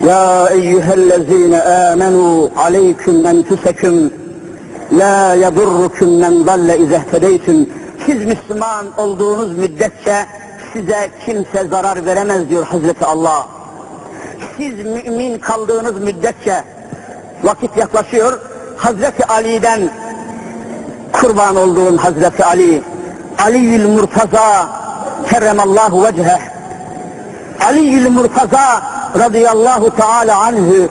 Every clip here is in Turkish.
يا أيها الذين آمنوا عليكم أنفسكم لا يضركم من ضل إذا اهتديتم Siz Müslüman olduğunuz müddetçe size kimse zarar veremez diyor Hazreti Allah. Siz mümin kaldığınız müddetçe vakit yaklaşıyor. Hazreti Ali'den kurban olduğum Hazreti Ali, Ali'ül Murtaza kerremallahu vecheh Ali'ül Murtaza radıyallahu teala anhü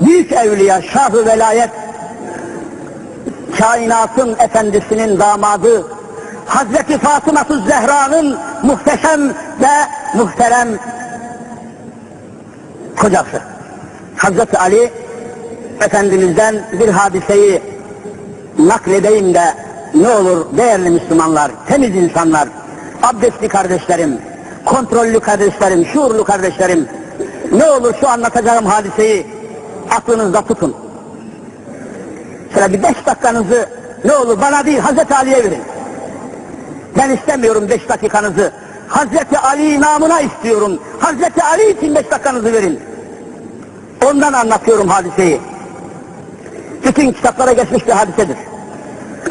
büyük evliya, şah-ı velayet kainatın efendisinin damadı Hazreti Fatıma Zehra'nın muhteşem ve muhterem kocası. Hazreti Ali Efendimiz'den bir hadiseyi nakledeyim de ne olur değerli Müslümanlar, temiz insanlar, abdestli kardeşlerim, kontrollü kardeşlerim, şuurlu kardeşlerim, ne olur şu anlatacağım hadiseyi aklınızda tutun. Şöyle bir beş dakikanızı ne olur bana değil Hazreti Ali'ye verin. Ben istemiyorum beş dakikanızı. Hazreti Ali namına istiyorum. Hazreti Ali için beş dakikanızı verin. Ondan anlatıyorum hadiseyi. Bütün kitaplara geçmiş bir hadisedir.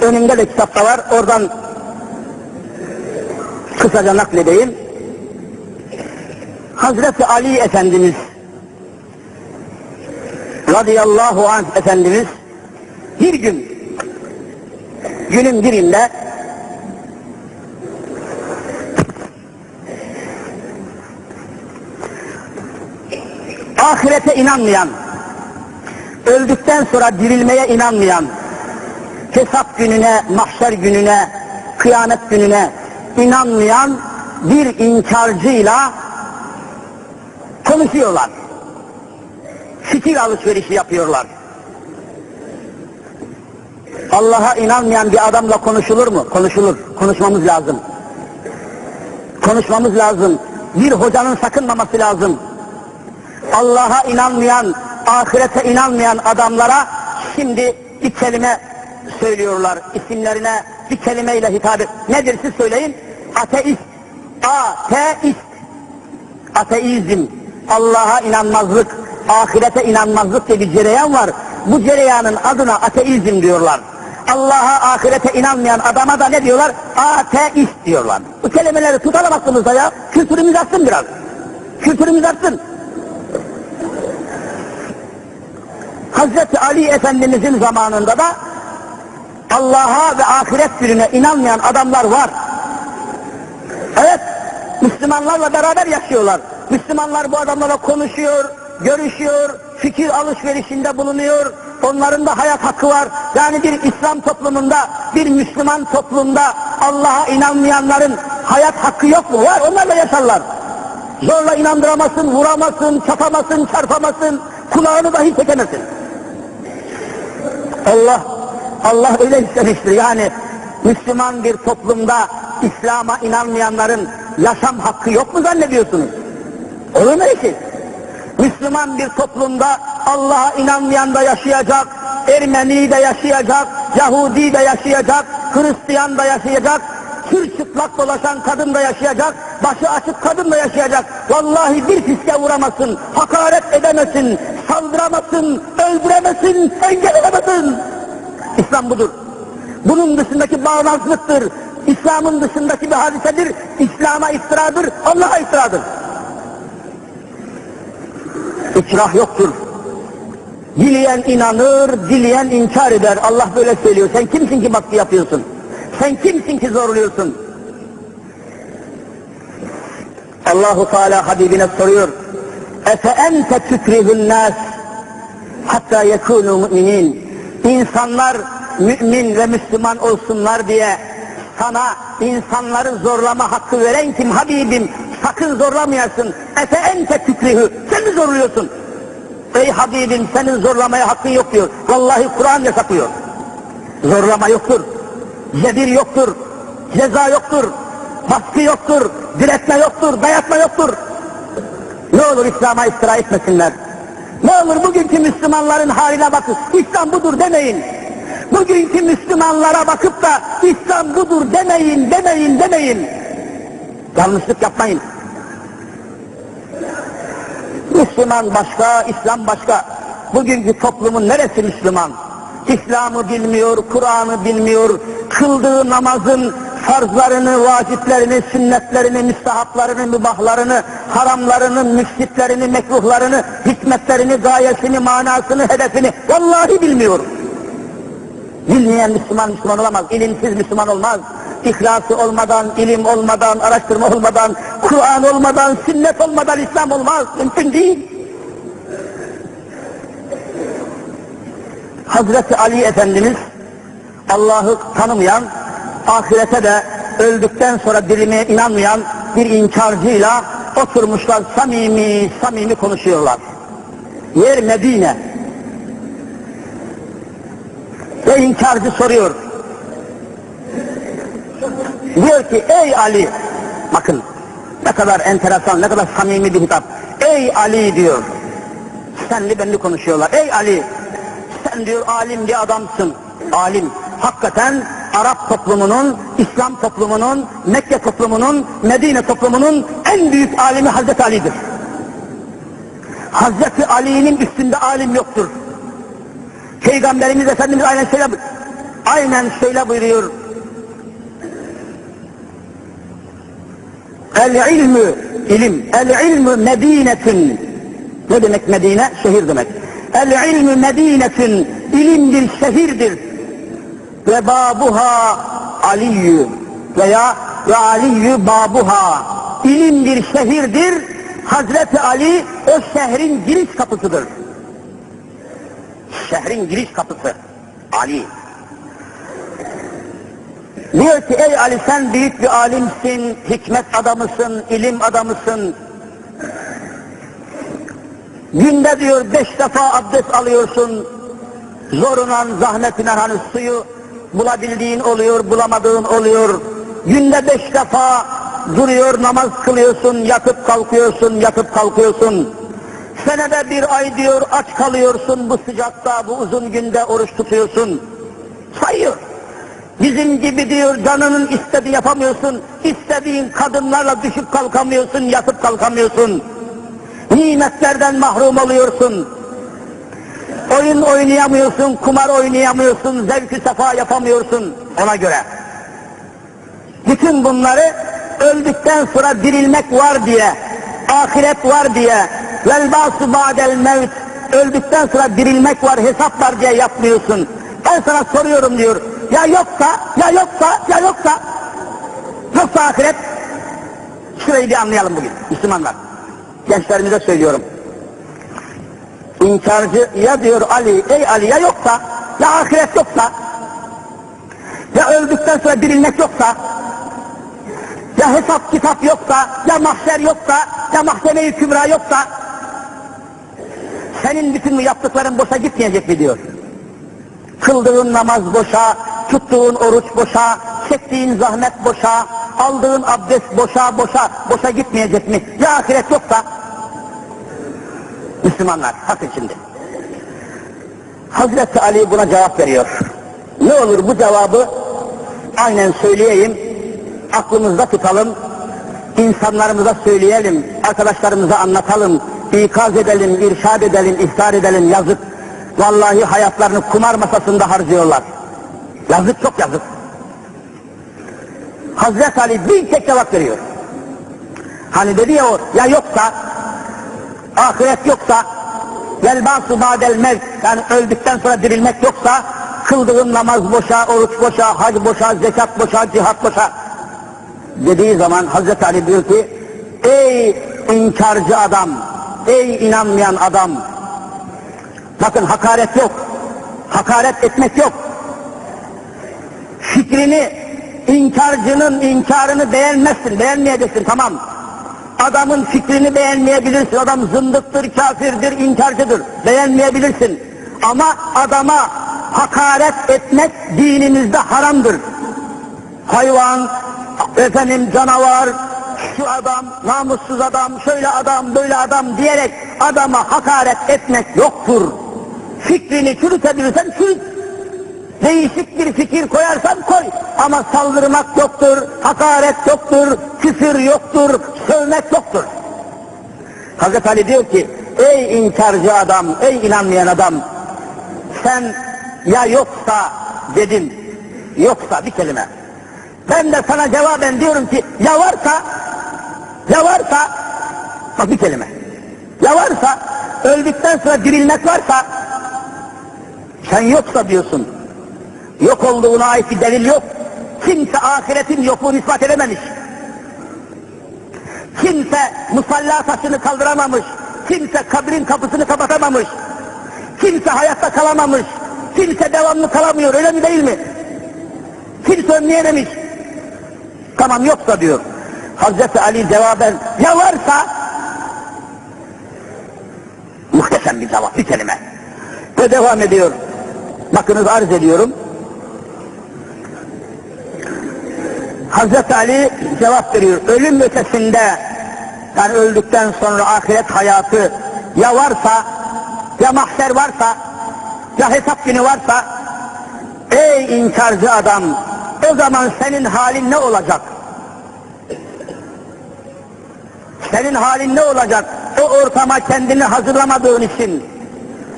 Önümde de kitapta var. Oradan kısaca nakledeyim. Hazreti Ali Efendimiz radıyallahu anh Efendimiz bir gün günün birinde ahirete inanmayan, öldükten sonra dirilmeye inanmayan, hesap gününe, mahşer gününe, kıyamet gününe inanmayan bir inkarcıyla konuşuyorlar. Fikir alışverişi yapıyorlar. Allah'a inanmayan bir adamla konuşulur mu? Konuşulur. Konuşmamız lazım. Konuşmamız lazım. Bir hocanın sakınmaması lazım. Allah'a inanmayan, ahirete inanmayan adamlara şimdi bir kelime söylüyorlar. İsimlerine bir kelimeyle hitap et. Nedir siz söyleyin? Ateist. Ateist. Ateizm. Allah'a inanmazlık, ahirete inanmazlık diye bir cereyan var. Bu cereyanın adına ateizm diyorlar. Allah'a ahirete inanmayan adama da ne diyorlar? Ateist diyorlar. Bu kelimeleri tutalım aklımızda ya. Kültürümüz artsın biraz. Kültürümüz artsın. Hazreti Ali Efendimizin zamanında da Allah'a ve ahiret gününe inanmayan adamlar var. Evet, Müslümanlarla beraber yaşıyorlar. Müslümanlar bu adamlarla konuşuyor, görüşüyor, fikir alışverişinde bulunuyor. Onların da hayat hakkı var. Yani bir İslam toplumunda, bir Müslüman toplumda Allah'a inanmayanların hayat hakkı yok mu? Var, onlarla yaşarlar. Zorla inandıramasın, vuramasın, çapamasın, çarpamasın, kulağını dahi çekemesin. Allah, Allah öyle istemiştir. Yani Müslüman bir toplumda İslam'a inanmayanların yaşam hakkı yok mu zannediyorsunuz? Olur mu şey? Müslüman bir toplumda Allah'a inanmayan da yaşayacak, Ermeni de yaşayacak, Yahudi de yaşayacak, Hristiyan da yaşayacak, tür çıplak dolaşan kadın da yaşayacak, başı açık kadın da yaşayacak. Vallahi bir fiske vuramazsın, hakaret edemesin, saldıramazsın, öldüremesin, engellemesin. İslam budur. Bunun dışındaki bağnazlıktır. İslam'ın dışındaki bir hadisedir. İslam'a iftiradır, Allah'a iftiradır. İkrah yoktur. Dileyen inanır, dileyen inkar eder. Allah böyle söylüyor. Sen kimsin ki baskı yapıyorsun? Sen kimsin ki zorluyorsun? Allahu Teala Habibine soruyor. Efe ente tükrihun nas hatta yekunu müminin. İnsanlar mümin ve Müslüman olsunlar diye sana insanları zorlama hakkı veren kim Habibim? Sakın zorlamayasın. Efe ente tükrihü. Sen mi zorluyorsun? Ey Habibim senin zorlamaya hakkın yok diyor. Vallahi Kur'an yasaklıyor. Zorlama yoktur. Cebir yoktur. Ceza yoktur. Baskı yoktur. Diretme yoktur. Dayatma yoktur. Ne olur İslam'a iftira etmesinler. Ne olur bugünkü Müslümanların haline bakın. İslam budur demeyin. Bugünkü Müslümanlara bakıp da İslam budur demeyin, demeyin, demeyin. Yanlışlık yapmayın. Müslüman başka, İslam başka. Bugünkü toplumun neresi Müslüman? İslam'ı bilmiyor, Kur'an'ı bilmiyor, kıldığı namazın farzlarını, vaciplerini, sünnetlerini, müstahaplarını, mübahlarını, haramlarını, müfsitlerini, mekruhlarını, hikmetlerini, gayesini, manasını, hedefini vallahi bilmiyor. Bilmeyen Müslüman Müslüman olamaz, ilimsiz Müslüman olmaz. İhlası olmadan, ilim olmadan, araştırma olmadan, Kur'an olmadan, sünnet olmadan İslam olmaz. Mümkün değil. Hazreti Ali Efendimiz Allah'ı tanımayan, ahirete de öldükten sonra dirilmeye inanmayan bir inkarcıyla oturmuşlar samimi samimi konuşuyorlar. Yer Medine. Ve inkarcı soruyor. Diyor ki ey Ali, bakın kadar enteresan, ne kadar samimi bir hitap. Ey Ali diyor. Senli benli konuşuyorlar. Ey Ali, sen diyor alim bir adamsın. Alim. Hakikaten Arap toplumunun, İslam toplumunun, Mekke toplumunun, Medine toplumunun en büyük alimi Hazreti Ali'dir. Hazreti Ali'nin üstünde alim yoktur. Peygamberimiz Efendimiz aynen şöyle, aynen şöyle buyuruyor. El ilmü, ilim, el ilmü medinetün. Ne demek Medine? Şehir demek. El ilmü medinetün, ilim bir şehirdir. Ve babuha aliyyü veya ve aliyyü babuha. İlim bir şehirdir. Hazreti Ali o şehrin giriş kapısıdır. Şehrin giriş kapısı. Ali. Diyor ki ey Ali sen büyük bir alimsin, hikmet adamısın, ilim adamısın. Günde diyor beş defa abdest alıyorsun. Zorunan, zahmetine hani suyu bulabildiğin oluyor, bulamadığın oluyor. Günde beş defa duruyor, namaz kılıyorsun, yatıp kalkıyorsun, yatıp kalkıyorsun. Senede bir ay diyor aç kalıyorsun bu sıcakta, bu uzun günde oruç tutuyorsun. Sayıyor. Bizim gibi diyor canının istediği yapamıyorsun, istediğin kadınlarla düşüp kalkamıyorsun, yatıp kalkamıyorsun. Nimetlerden mahrum oluyorsun. Oyun oynayamıyorsun, kumar oynayamıyorsun, zevk sefa yapamıyorsun ona göre. Bütün bunları öldükten sonra dirilmek var diye, ahiret var diye, vel basu ba'del mevt, öldükten sonra dirilmek var, hesap var diye yapmıyorsun. Ben sana soruyorum diyor, ya yoksa, ya yoksa, ya yoksa, yoksa ahiret, şurayı bir anlayalım bugün Müslümanlar. Gençlerimize söylüyorum. İnkarcı ya diyor Ali, ey Ali ya yoksa, ya ahiret yoksa, ya öldükten sonra dirilmek yoksa, ya hesap kitap yoksa, ya mahşer yoksa, ya mahkeme-i kübra yoksa, senin bütün yaptıkların boşa gitmeyecek mi diyor. Kıldığın namaz boşa, tuttuğun oruç boşa, çektiğin zahmet boşa, aldığın abdest boşa boşa, boşa gitmeyecek mi? Ya ahiret yoksa, Müslümanlar, bakın şimdi. Hazreti Ali buna cevap veriyor. Ne olur bu cevabı aynen söyleyeyim, aklımızda tutalım, insanlarımıza söyleyelim, arkadaşlarımıza anlatalım, ikaz edelim, irşad edelim, ihtar edelim, yazık. Vallahi hayatlarını kumar masasında harcıyorlar. Yazık çok yazık. Hazreti Ali bir tek cevap veriyor. Hani dedi ya o, ya yoksa, ahiret yoksa, vel basu ba'del mevt, yani öldükten sonra dirilmek yoksa, kıldığın namaz boşa, oruç boşa, hac boşa, zekat boşa, cihat boşa, dediği zaman Hazreti Ali diyor ki, ey inkarcı adam, ey inanmayan adam, bakın hakaret yok, hakaret etmek yok, fikrini, inkarcının inkarını beğenmezsin, beğenmeyeceksin tamam. Adamın fikrini beğenmeyebilirsin, adam zındıktır, kafirdir, inkarcıdır, beğenmeyebilirsin. Ama adama hakaret etmek dinimizde haramdır. Hayvan, efendim canavar, şu adam, namussuz adam, şöyle adam, böyle adam diyerek adama hakaret etmek yoktur. Fikrini çürütebilirsen çürüt. Değişik bir fikir koyarsan koy. Ama saldırmak yoktur, hakaret yoktur, küfür yoktur, sövmek yoktur. Hazreti Ali diyor ki, ey inkarcı adam, ey inanmayan adam, sen ya yoksa dedim, yoksa bir kelime. Ben de sana cevaben diyorum ki ya varsa, ya varsa, bak bir kelime. Ya varsa, öldükten sonra dirilmek varsa, sen yoksa diyorsun. Yok olduğuna ait bir delil yok. Kimse ahiretin yokluğunu ispat edememiş. Kimse musalla taşını kaldıramamış. Kimse kabrin kapısını kapatamamış. Kimse hayatta kalamamış. Kimse devamlı kalamıyor öyle mi değil mi? Kimse önleyememiş. Tamam yoksa diyor. Hazreti Ali cevaben ya varsa muhteşem bir cevap bir kelime. Ve devam ediyor. Bakınız arz ediyorum. Hazreti Ali cevap veriyor. Ölüm ötesinde yani öldükten sonra ahiret hayatı ya varsa ya mahşer varsa ya hesap günü varsa ey inkarcı adam o zaman senin halin ne olacak? Senin halin ne olacak? O ortama kendini hazırlamadığın için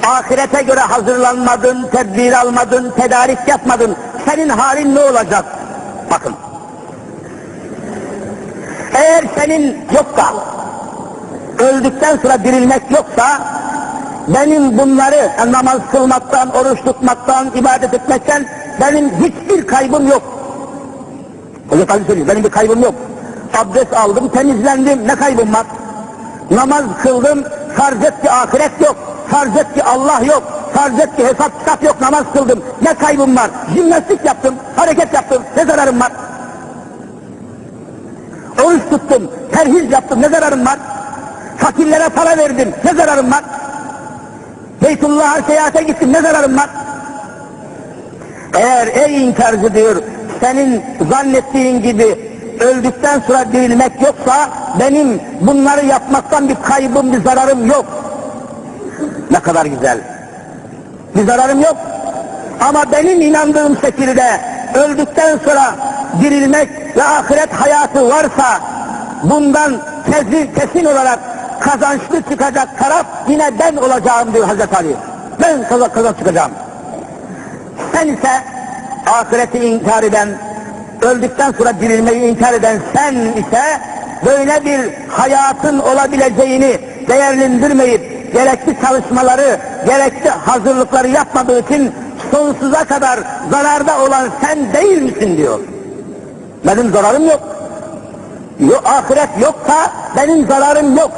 ahirete göre hazırlanmadın, tedbir almadın, tedarik yapmadın. Senin halin ne olacak? Bakın. Eğer senin yoksa, öldükten sonra dirilmek yoksa, benim bunları yani namaz kılmaktan, oruç tutmaktan, ibadet etmekten benim hiçbir kaybım yok. Hoca Ali söylüyor, benim bir kaybım yok. Abdest aldım, temizlendim, ne kaybım var? Namaz kıldım, farz et ki ahiret yok, farz et ki Allah yok, farz et ki hesap kitap yok, namaz kıldım, ne kaybım var? Jimnastik yaptım, hareket yaptım, ne zararım var? Oruç tuttum, perhiz yaptım, ne zararım var? Fakirlere para verdim, ne zararım var? Beytullah'a seyahate gittim, ne zararım var? Eğer ey inkarcı diyor, senin zannettiğin gibi öldükten sonra dirilmek yoksa, benim bunları yapmaktan bir kaybım, bir zararım yok. Ne kadar güzel. Bir zararım yok. Ama benim inandığım şekilde öldükten sonra dirilmek ve ahiret hayatı varsa bundan kesin, kesin olarak kazançlı çıkacak taraf yine ben olacağım diyor Hazreti Ali. Ben kazan, kazan çıkacağım. Sen ise ahireti inkar eden, öldükten sonra dirilmeyi inkar eden sen ise böyle bir hayatın olabileceğini değerlendirmeyip gerekli çalışmaları, gerekli hazırlıkları yapmadığı için sonsuza kadar zararda olan sen değil misin diyor. Benim zararım yok. Yok, ahiret yoksa benim zararım yok.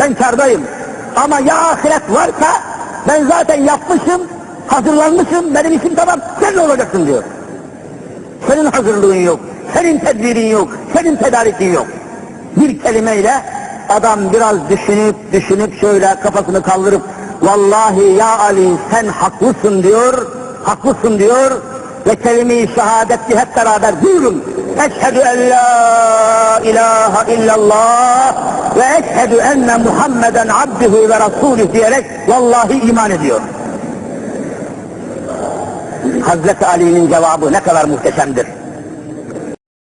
Ben kardayım. Ama ya ahiret varsa ben zaten yapmışım, hazırlanmışım, benim işim tamam, sen ne olacaksın diyor. Senin hazırlığın yok, senin tedbirin yok, senin tedarikin yok. Bir kelimeyle adam biraz düşünüp düşünüp şöyle kafasını kaldırıp vallahi ya Ali sen haklısın diyor, haklısın diyor ve kelime-i şehadeti hep beraber duyurun. Eşhedü en la ilahe illallah ve eşhedü enne Muhammeden abduhu ve rasulü diyerek vallahi iman ediyor. Hazreti Ali'nin cevabı ne kadar muhteşemdir.